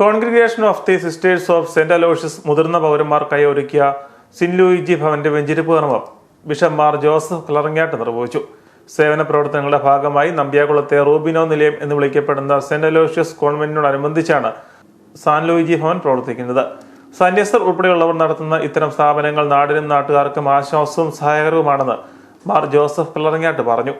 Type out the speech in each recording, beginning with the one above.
Congregation of the sisters of Saint Aloysius മുതിർന്ന പൗരന്മാർക്കായി ഒരുക്കിയ സിന്റ് ലൂയിജി ഭവന്റെ വെഞ്ചിരിപ്പ് കർമ്മം. ബിഷപ്പ് മാർ ജോസഫ് കളറങ്ങാട്ട് നിർവഹിച്ചു. സേവന പ്രവർത്തനങ്ങളുടെ ഭാഗമായി നമ്പ്യാകുളത്തെ റൂബിനോ നിലയം എന്ന് വിളിക്കപ്പെടുന്ന സെന്റ് അലോഷ്യസ് കോൺവെന്റിനോടനുബന്ധിച്ചാണ് സാൻ ലൂയിജി ഭവൻ പ്രവർത്തിക്കുന്നത്. സന്യസ്തർ ഉൾപ്പെടെയുള്ളവർ നടത്തുന്ന ഇത്തരം സ്ഥാപനങ്ങൾ നാടിനും നാട്ടുകാർക്കും ആശ്വാസവും സഹായകരവുമാണെന്ന് മാർ ജോസഫ് കളറങ്ങാട്ട് പറഞ്ഞു.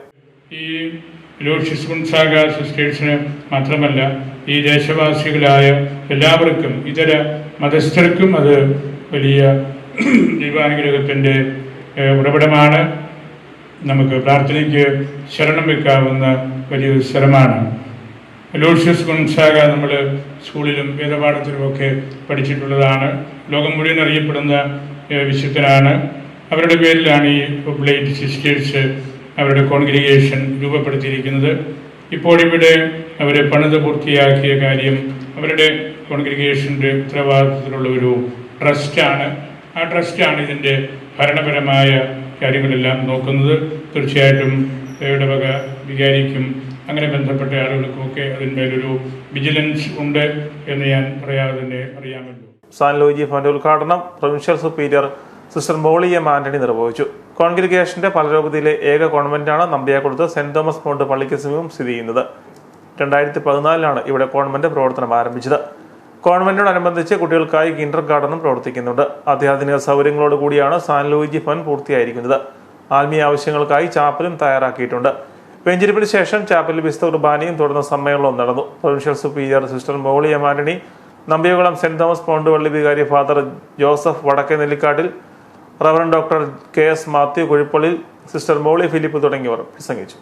ലൂഷ്യസ് ഗുൺസാഗ സിസ്റ്റേഴ്സിന് മാത്രമല്ല ഈ ദേശവാസികളായ എല്ലാവർക്കും ഇതര മതസ്ഥർക്കും അത് വലിയ ദൈവാനുഗ്രഹത്തിന്റെ ഉറവിടമാണ്. നമുക്ക് പ്രാർത്ഥനയ്ക്ക് ശരണം വെക്കാവുന്ന വലിയൊരു സ്ഥലമാണ്. ലൂഷ്യസ് ഗുൺസാഗ നമ്മൾ സ്കൂളിലും വേദപാഠത്തിലുമൊക്കെ പഠിച്ചിട്ടുള്ളതാണ്. ലോകം മുഴുവൻ അറിയപ്പെടുന്ന വിശുദ്ധനാണ്. അവരുടെ പേരിലാണ് ഈ പ്ലേറ്റ് സിസ്റ്റേഴ്സ് അവരുടെ കോൺഗ്രിഗേഷൻ രൂപപ്പെടുത്തിയിരിക്കുന്നത്. ഇപ്പോഴിവിടെ അവർ പണിത് പൂർത്തിയാക്കിയ കാര്യം അവരുടെ കോൺഗ്രിഗേഷന്റെ ഉത്തരവാദിത്തത്തിലുള്ള ഒരു ട്രസ്റ്റാണ്. ആ ട്രസ്റ്റാണ് ഇതിന്റെ ഭരണപരമായ കാര്യങ്ങളെല്ലാം നോക്കുന്നത്. തീർച്ചയായിട്ടും ഇടവക വികാരിക്കും അങ്ങനെ ബന്ധപ്പെട്ട ആളുകൾക്കുമൊക്കെ അതിന്മേലൊരു വിജിലൻസ് ഉണ്ട് എന്ന് ഞാൻ പറയാതെ തന്നെ അറിയാമല്ലോ. സാൻ ലോജി ഫാന്റെ ഉദ്ഘാടനം provincial superior sister Molly M Antony നിർവഹിച്ചു. കോൺഗ്രിഗേഷന്റെ പലരൂപതിയിലെ ഏക കോൺവെന്റാണ് നമ്പ്യാക്കുളത്ത് സെന്റ് തോമസ് മൗണ്ട് പള്ളിക്ക് സമീപം സ്ഥിതി ചെയ്യുന്നത്. രണ്ടായിരത്തി പതിനാലിലാണ് ഇവിടെ കോൺവെന്റ് പ്രവർത്തനം ആരംഭിച്ചത്. കോൺവെന്റിനോടനുബന്ധിച്ച് കുട്ടികൾക്കായി കിൻഡർ ഗാർഡനും പ്രവർത്തിക്കുന്നുണ്ട്. അത്യാധുനിക സൗകര്യങ്ങളോട് കൂടിയാണ് സാൻ ലൂയിജി ഭവൻ പൂർത്തിയായിരിക്കുന്നത്. ആത്മീയ ആവശ്യങ്ങൾക്കായി ചാപ്പലും തയ്യാറാക്കിയിട്ടുണ്ട്. വെഞ്ചിരിപ്പിന് ശേഷം ചാപ്പലിൽ വിസ്തു കുർബാനയും തുടർന്ന് സമ്മേളനവും നടന്നു. പ്രൊവിൻഷ്യൽ സുപ്പീരിയർ സിസ്റ്റർ മോളി എമാനണി നമ്പിയകുളം സെന്റ് തോമസ് പോണ്ട് പള്ളി വികാരി father Joseph Vadakke Nellikkattil reverend doctor K S Mathew Kuzhippally sister Molly Philip തുടങ്ങിയവർ പ്രസംഗിച്ചു